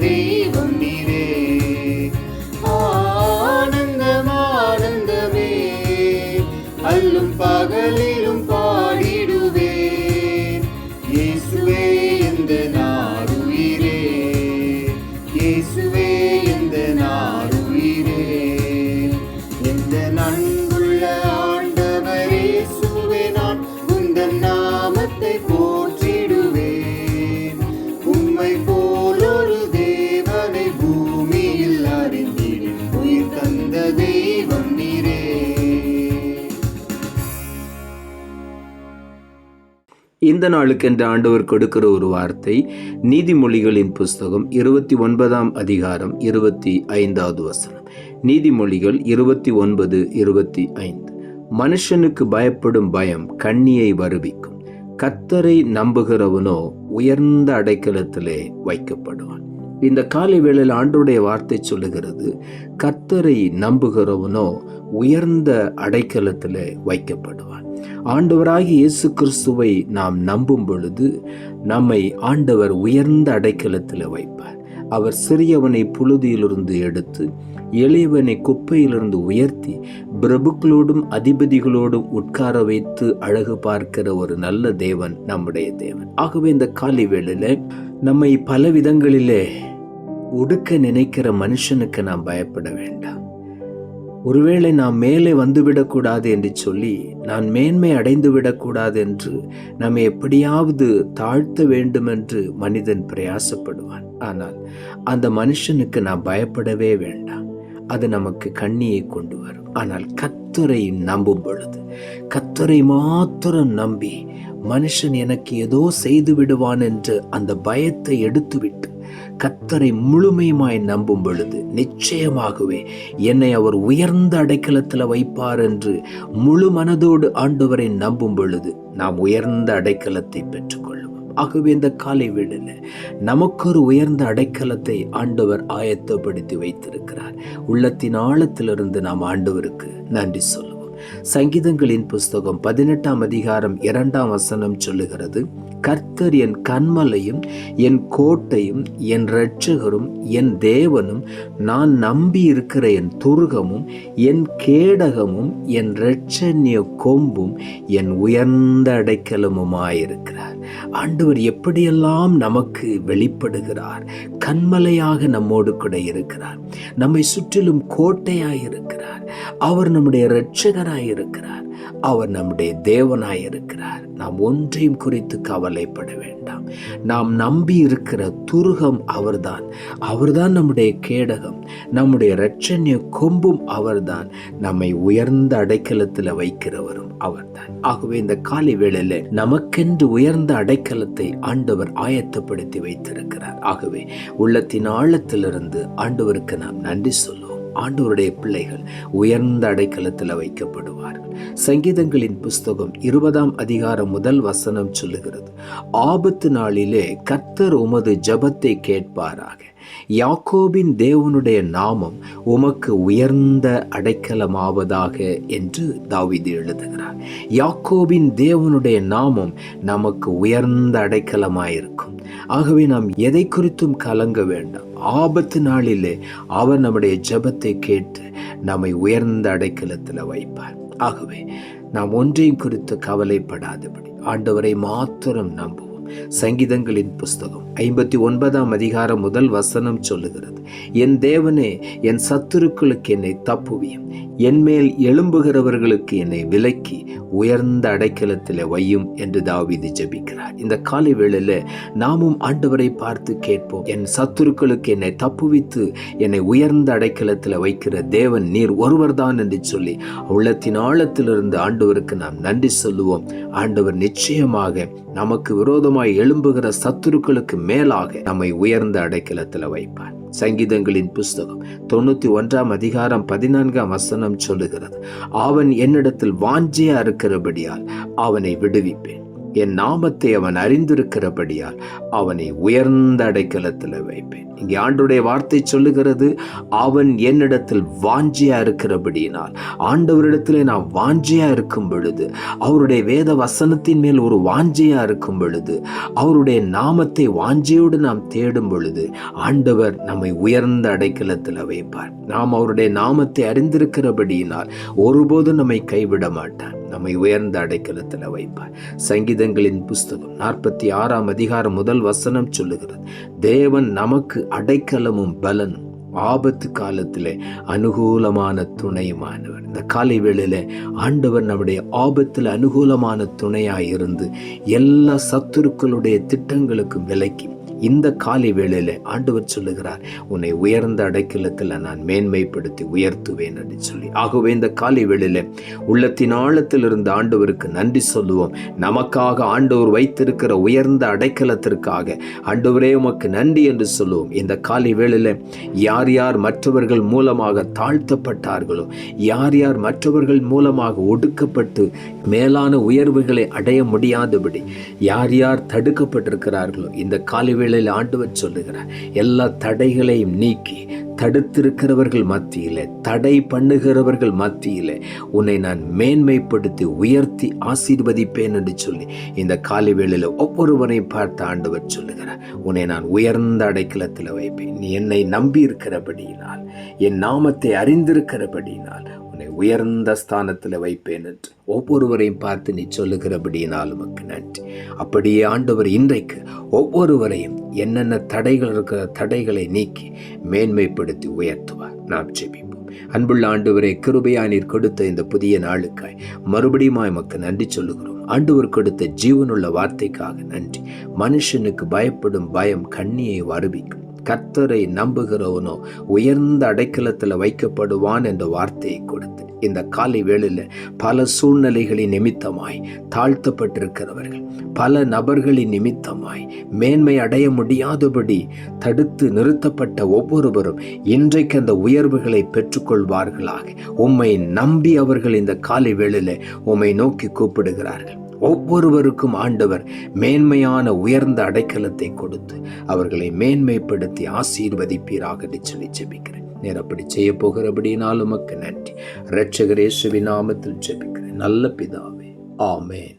de இந்த நாளுக்கு என்று ஆண்டவர் கொடுக்கிற ஒரு வார்த்தை நீதிமொழிகளின் புஸ்தகம் இருபத்தி ஒன்பதாம் அதிகாரம் இருபத்தி ஐந்தாவது வசனம். நீதிமொழிகள் இருபத்தி ஒன்பது இருபத்தி ஐந்து. மனுஷனுக்கு பயப்படும் பயம் கண்ணியை வருவிக்கும். கத்தரை நம்புகிறவனோ உயர்ந்த அடைக்கலத்திலே வைக்கப்படுவான். இந்த காலை வேளையில் ஆண்டுடைய வார்த்தை சொல்லுகிறது கத்தரை நம்புகிறவனோ உயர்ந்த அடைக்கலத்திலே வைக்கப்படுவான். ஆண்டவராகி இயேசு கிறிஸ்துவை நாம் நம்பும் பொழுது நம்மை ஆண்டவர் உயர்ந்த அடைக்கலத்தில் வைப்பார். அவர் சிறியவனை புழுதியிலிருந்து எடுத்து எளியவனை குப்பையிலிருந்து உயர்த்தி பிரபுக்களோடும் அதிபதிகளோடும் உட்கார வைத்து அழகு பார்க்கிற ஒரு நல்ல தேவன் நம்முடைய தேவன். ஆகவே இந்த காலை வேளையில் நம்மை பல விதங்களிலே ஒடுக்க நினைக்கிற மனுஷனுக்கு நாம் பயப்பட வேண்டாம். ஒருவேளை நாம் மேலே வந்துவிடக்கூடாது என்று சொல்லி நான் மேன்மை அடைந்து விடக்கூடாது என்று நம்மை எப்படியாவது தாழ்த்த வேண்டும் என்று மனிதன் பிரயாசப்படுவான். ஆனால் அந்த மனுஷனுக்கு நான் பயப்படவே வேண்டாம். அது நமக்கு கண்ணியை கொண்டு வரும். ஆனால் கத்துரை நம்பும் பொழுது கத்துரை மாத்திரம் நம்பி மனுஷன் எனக்கு ஏதோ செய்து விடுவான் என்று அந்த பயத்தை எடுத்துவிட்டு கத்தரை முழுமையுமாய் நம்பும் பொழுது நிச்சயமாகவே என்னை அவர் உயர்ந்த அடைக்கலத்தில் வைப்பார் என்று முழு மனதோடு ஆண்டவரை நம்பும் பொழுது நாம் உயர்ந்த அடைக்கலத்தை பெற்றுக்கொள்ளும். ஆகவே இந்த காலை வீடில் நமக்கொரு உயர்ந்த அடைக்கலத்தை ஆண்டவர் ஆயத்தப்படுத்தி வைத்திருக்கிறார். உள்ளத்தின் ஆழத்திலிருந்து நாம் ஆண்டவருக்கு நன்றி சொல்லுவோம். சங்கீதங்களின் புஸ்தகம் பதினெட்டாம் அதிகாரம் இரண்டாம் வசனம் சொல்லுகிறது கர்த்தர் என் கண்மலையும் என் கோட்டையும் என் இரட்சகரும் என் தேவனும் நான் நம்பி இருக்கிற என் துருகமும் என் கேடகமும் என் இரட்சண்ய கொம்பும் என் உயர்ந்த அடைக்கலமுமாயிருக்கிறார் ஆண்டவர் எப்படியெல்லாம் நமக்கு வெளிப்படுகிறார் கண்மலையாக நம்மோடு கூட இருக்கிறார் நம்மை சுற்றிலும் கோட்டையாய் இருக்கிறார் அவர் நம்முடைய இரட்சகராய் இருக்கிறார். அவர் நம்முடைய தேவனாய் இருக்கிறார். நாம் ஒன்றையும் குறித்து கவலைப்பட வேண்டாம். நாம் நம்பி இருக்கிற துருகம் அவர்தான். அவர்தான் நம்முடைய கேடகம். நம்முடைய இரட்சண்ய கொம்பும் அவர்தான். நம்மை உயர்ந்த அடைக்கலத்தில் வைக்கிறவரும் அவர்தான். ஆகவே இந்த காலை வேளையில நமக்கென்று உயர்ந்த அடைக்கலத்தை ஆண்டவர் ஆயத்தப்படுத்தி வைத்திருக்கிறார். ஆகவே உள்ளத்தின் ஆழத்திலிருந்து ஆண்டவருக்கு நாம் நன்றி சொல்லுவோம் ஆண்டவருடைய பிள்ளைகள் உயர்ந்த அடைக்கலத்தில் வைக்கப்படுவார்கள். சங்கீதங்களின் புஸ்தகம் இருபதாம் அதிகாரம் முதல் வசனம் சொல்லுகிறது ஆபத்து நாளிலே கர்த்தர் உமது ஜபத்தை கேட்பாராக. யாக்கோபின் தேவனுடைய நாமம் உமக்கு உயர்ந்த அடைக்கலமாவதாக என்று தாவிது எழுதுகிறார். யாக்கோபின் தேவனுடைய நாமம் நமக்கு உயர்ந்த அடைக்கலமாயிருக்கும். ஆகவே நாம் எதை குறித்தும் கலங்க வேண்டாம். ஆபத்து நாளிலே அவர் நம்முடைய ஜபத்தை கேட்டு நம்மை உயர்ந்த அடைக்கலத்தில் வைப்பார். ஆகவே நாம் ஒன்றையும் குறித்து கவலைப்படாதபடி ஆண்டவரை மாத்திரம் நம்புவோம். சங்கீதங்களின் புஸ்தகம். ஐம்பத்தி ஒன்பதாம் அதிகாரம் முதல் வசனம் சொல்லுகிறது. என் தேவனே என் சத்துருக்களுக்கு என்னை தப்புவியும். என்மேல் எழும்புகிறவர்களுக்கு என்னை விலக்கி உயர்ந்த அடைக்கலத்தில் வையும் என்று தாவிது ஜபிக்கிறார். இந்த காலை வேளையில் நாமும் ஆண்டவரை பார்த்து கேட்போம். என் சத்துருக்களுக்கு என்னை தப்புவித்து என்னை உயர்ந்த அடைக்கலத்தில் வைக்கிற தேவன் நீர் ஒருவர்தான் என்று சொல்லி உள்ளத்தின் ஆழத்திலிருந்து ஆண்டவருக்கு நாம் நன்றி சொல்லுவோம். ஆண்டவர் நிச்சயமாக நமக்கு விரோதமாக விரோதமாய் எழும்புகிற சத்துருக்களுக்கு மேலாக நம்மை உயர்ந்த அடைக்கலத்தில் வைப்பார் சங்கீதங்களின் புஸ்தகம் தொண்ணூத்தி ஒன்றாம் அதிகாரம் பதினான்காம் வசனம் சொல்லுகிறது அவன் என்னிடத்தில் வாஞ்சியா இருக்கிறபடியால் அவனை விடுவிப்பேன். என் நாமத்தை அவன் அறிந்திருக்கிறபடியால் அவனை உயர்ந்த அடைக்கலத்தில் வைப்பேன். இங்கே ஆண்டுடைய வார்த்தை சொல்லுகிறது அவன் என்னிடத்தில் வாஞ்சியா இருக்கிறபடியினால். ஆண்டவரிடத்தில் நான் வாஞ்சியா இருக்கும் பொழுது அவருடைய வேத வசனத்தின் மேல் ஒரு வாஞ்சியா இருக்கும் பொழுது அவருடைய நாமத்தை வாஞ்சியோடு நாம் தேடும் பொழுது ஆண்டவர் நம்மை உயர்ந்த அடைக்கலத்தில் வைப்பார். நாம் அவருடைய நாமத்தை அறிந்திருக்கிறபடியினால் ஒருபோதும் நம்மை கைவிட மாட்டார். நம்மை உயர்ந்த அடைக்கலத்தில் வைப்பார். சங்கீதங்களின் புஸ்தகம் நாற்பத்தி ஆறாம் அதிகாரம் முதல் வசனம் சொல்லுகிறது தேவன் நமக்கு அடைக்கலமும் பலனும் ஆபத்து காலத்திலே அனுகூலமான துணையுமானவர். இந்த காலை வேளையில் ஆண்டவர் நம்முடைய ஆபத்தில் அனுகூலமான துணையாக இருந்து எல்லா சத்துருக்களுடைய திட்டங்களுக்கும் விலக்கி இந்த காலை வேளையில் ஆண்டவர் சொல்லுகிறார் உன்னை உயர்ந்த அடைக்கலத்தில் நான் மேன்மைப்படுத்தி உயர்த்துவேன் என்று சொல்லி. ஆகவே இந்த காலை வேளையில் உள்ளத்தின் ஆழத்தில் இருந்த ஆண்டவருக்கு நன்றி சொல்லுவோம். நமக்காக ஆண்டவர் வைத்திருக்கிற உயர்ந்த அடைக்கலத்திற்காக ஆண்டவரே உமக்கு நன்றி என்று சொல்லுவோம். இந்த காலை வேளையில் யார் யார் மற்றவர்கள் மூலமாக தாழ்த்தப்பட்டார்களோ யார் யார் மற்றவர்கள் மூலமாக ஒடுக்கப்பட்டு மேலான உயர்வுகளை அடைய முடியாதபடி யார் யார் தடுக்கப்பட்டிருக்கிறார்களோ இந்த காலை வேளையில் ஆண்டவர் சொல்லுகிறார் எல்லா தடைகளையும் நீக்கி தடுத்திருக்கிறவர்கள் மத்தியில தடை பண்ணுகிறவர்கள் மத்தியில உன்னை நான் மேன்மைப்படுத்தி உயர்த்தி ஆசீர்வதிப்பேன் என்று சொல்லி இந்த காலை வேளையில் ஒவ்வொருவரையும் பார்த்து ஆண்டவர் சொல்லுகிறார் உன்னை நான் உயர்ந்த அடைக்கலத்தில் வைப்பேன். நீ என்னை நம்பி இருக்கிறபடியினால் என் நாமத்தை அறிந்திருக்கிறபடியினால் உன்னை உயர்ந்த ஸ்தானத்தில் வைப்பேன் என்று ஒவ்வொருவரையும் பார்த்து நீ சொல்லுகிறபடியினால் உமக்கு நன்றி. அப்படியே ஆண்டவர் இன்றைக்கு ஒவ்வொருவரையும் என்னென்ன தடைகள் இருக்கிற தடைகளை நீக்கி மேன்மைப்படுத்தி உயர்த்துவார். நாம் ஜெபிப்போம். அன்புள்ள ஆண்டவரே கிருபையானீர் கொடுத்த இந்த புதிய நாளுக்காய் மறுபடியும் எமக்கு நன்றி சொல்லுகிறோம். ஆண்டவர் கொடுத்த ஜீவனுள்ள வார்த்தைக்காக நன்றி. மனுஷனுக்கு பயப்படும் பயம் கண்ணியை வருவிக்கும். கர்த்தரை நம்புகிறவனோ உயர்ந்த அடைக்கலத்தில் வைக்கப்படுவான் என்ற வார்த்தையை கொடுத்து இந்த காலை வேளையில் பல சூழ்நிலைகளின் நிமித்தமாய் தாழ்த்தப்பட்டிருக்கிறவர்கள் பல நபர்களின் நிமித்தமாய் மேன்மை அடைய முடியாதபடி தடுத்து நிறுத்தப்பட்ட ஒவ்வொருவரும் இன்றைக்கு அந்த உயர்வுகளை பெற்றுக்கொள்வார்களாக. உம்மை நம்பி அவர்கள் இந்த காலை வேளையில் உம்மை நோக்கி கூப்பிடுகிறார்கள். ஒவ்வொருவருக்கும் ஆண்டவர் மேன்மையான உயர்ந்த அடைக்கலத்தை கொடுத்து அவர்களை மேன்மைப்படுத்தி ஆசீர்வதிப்பீராக சொல்லி ஜெபிக்கிறேன். நேர் அப்படி செய்ய போகிறபடினால் உமக்கு நன்றி. இரட்சகர் இயேசுவின் நாமத்தில் ஜெபிக்கிறேன். நல்ல பிதாவே. ஆமேன்.